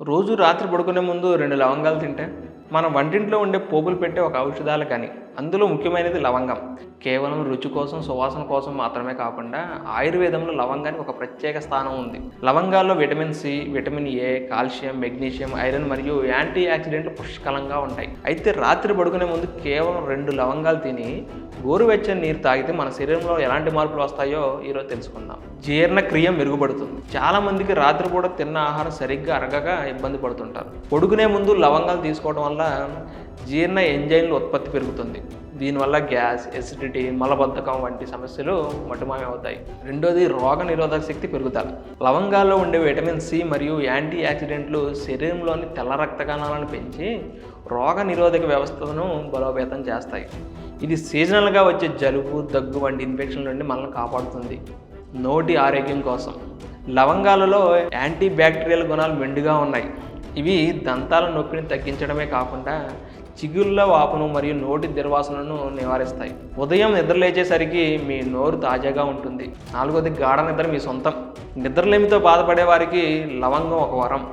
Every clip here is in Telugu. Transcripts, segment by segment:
రోజు రాత్రి పడుకునే ముందు రెండు లవంగాలు తింటే మన వంటింట్లో ఉండే పోపులు పెట్టే ఒక ఔషధాలు కానీ అందులో ముఖ్యమైనది లవంగం. కేవలం రుచి కోసం సువాసన కోసం మాత్రమే కాకుండా ఆయుర్వేదంలో లవంగానికి ఒక ప్రత్యేక స్థానం ఉంది. లవంగాల్లో vitamin C vitamin A calcium magnesium iron మరియు యాంటీ ఆక్సిడెంట్లు పుష్కలంగా ఉంటాయి. అయితే రాత్రి పడుకునే ముందు కేవలం రెండు లవంగాలు తిని గోరువెచ్చని నీరు తాగితే మన శరీరంలో ఎలాంటి మార్పులు వస్తాయో ఈరోజు తెలుసుకుందాం. జీర్ణక్రియ మెరుగుపడుతుంది. చాలామందికి రాత్రి కూడా తిన్న ఆహారం సరిగ్గా అరగక ఇబ్బంది పడుతుంటారు. పడుకునే ముందు లవంగాలు తీసుకోవడం వల్ల జీర్ణ ఎంజైన్ల ఉత్పత్తి పెరుగుతుంది. దీనివల్ల గ్యాస్ ఎసిడిటీ మలబద్ధకం వంటి సమస్యలు మటుమాయం అవుతాయి రెండోది రోగ నిరోధక శక్తి పెరుగుదల. లవంగాల్లో ఉండే విటమిన్ సి మరియు యాంటీ యాక్సిడెంట్లు శరీరంలోని తెల్ల రక్త కణాలను పెంచి రోగ నిరోధక వ్యవస్థను బలోపేతం చేస్తాయి. ఇది సీజనల్గా వచ్చే జలుబు దగ్గు వంటి ఇన్ఫెక్షన్ల నుండి మనల్ని కాపాడుతుంది. నోటి ఆరోగ్యం కోసం. లవంగాలలో యాంటీ బ్యాక్టీరియల్ గుణాలు మెండుగా ఉన్నాయి. ఇవి దంతాల నొప్పిని తగ్గించడమే కాకుండా చిగుళ్ళ వాపును మరియు నోటి దుర్వాసనను నివారిస్తాయి. ఉదయం నిద్ర లేచేసరికి మీ నోరు తాజాగా ఉంటుంది. నాలుగోది గాఢ నిద్ర మీ సొంతం. నిద్రలేమితో బాధపడే వారికి లవంగం ఒక వరం.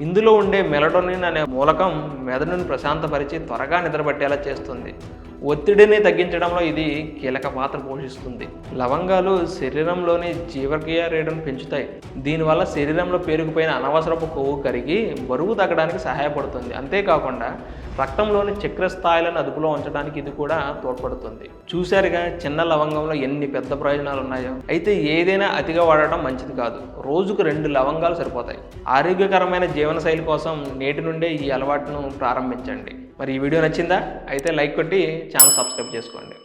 ఇందులో ఉండే మెలటోనిన్ అనే మూలకం మెదడును ప్రశాంతపరిచి త్వరగా నిద్రపట్టేలా చేస్తుంది. ఒత్తిడిని తగ్గించడంలో ఇది కీలక పాత్ర పోషిస్తుంది. లవంగాలు శరీరంలోని జీవక్రియ రేటును పెంచుతాయి. దీనివల్ల శరీరంలో పేరుకుపోయిన అనవసరపు కొవ్వు కరిగి బరువు తగ్గడానికి సహాయపడుతుంది. అంతేకాకుండా రక్తంలోని చక్కెర స్థాయిలను అదుపులో ఉంచడానికి ఇది కూడా తోడ్పడుతుంది. చూశారుగా చిన్న లవంగంలో ఎన్ని పెద్ద ప్రయోజనాలు ఉన్నాయో అయితే ఏదైనా అతిగా వాడటం మంచిది కాదు. రోజుకు రెండు లవంగాలు సరిపోతాయి. ఆరోగ్యకరమైన జీవనశైలి కోసం నేటి నుండే ఈ అలవాటును ప్రారంభించండి. మరి ఈ వీడియో నచ్చిందా? అయితే లైక్ కొట్టి ఛానల్ సబ్స్క్రైబ్ చేసుకోండి.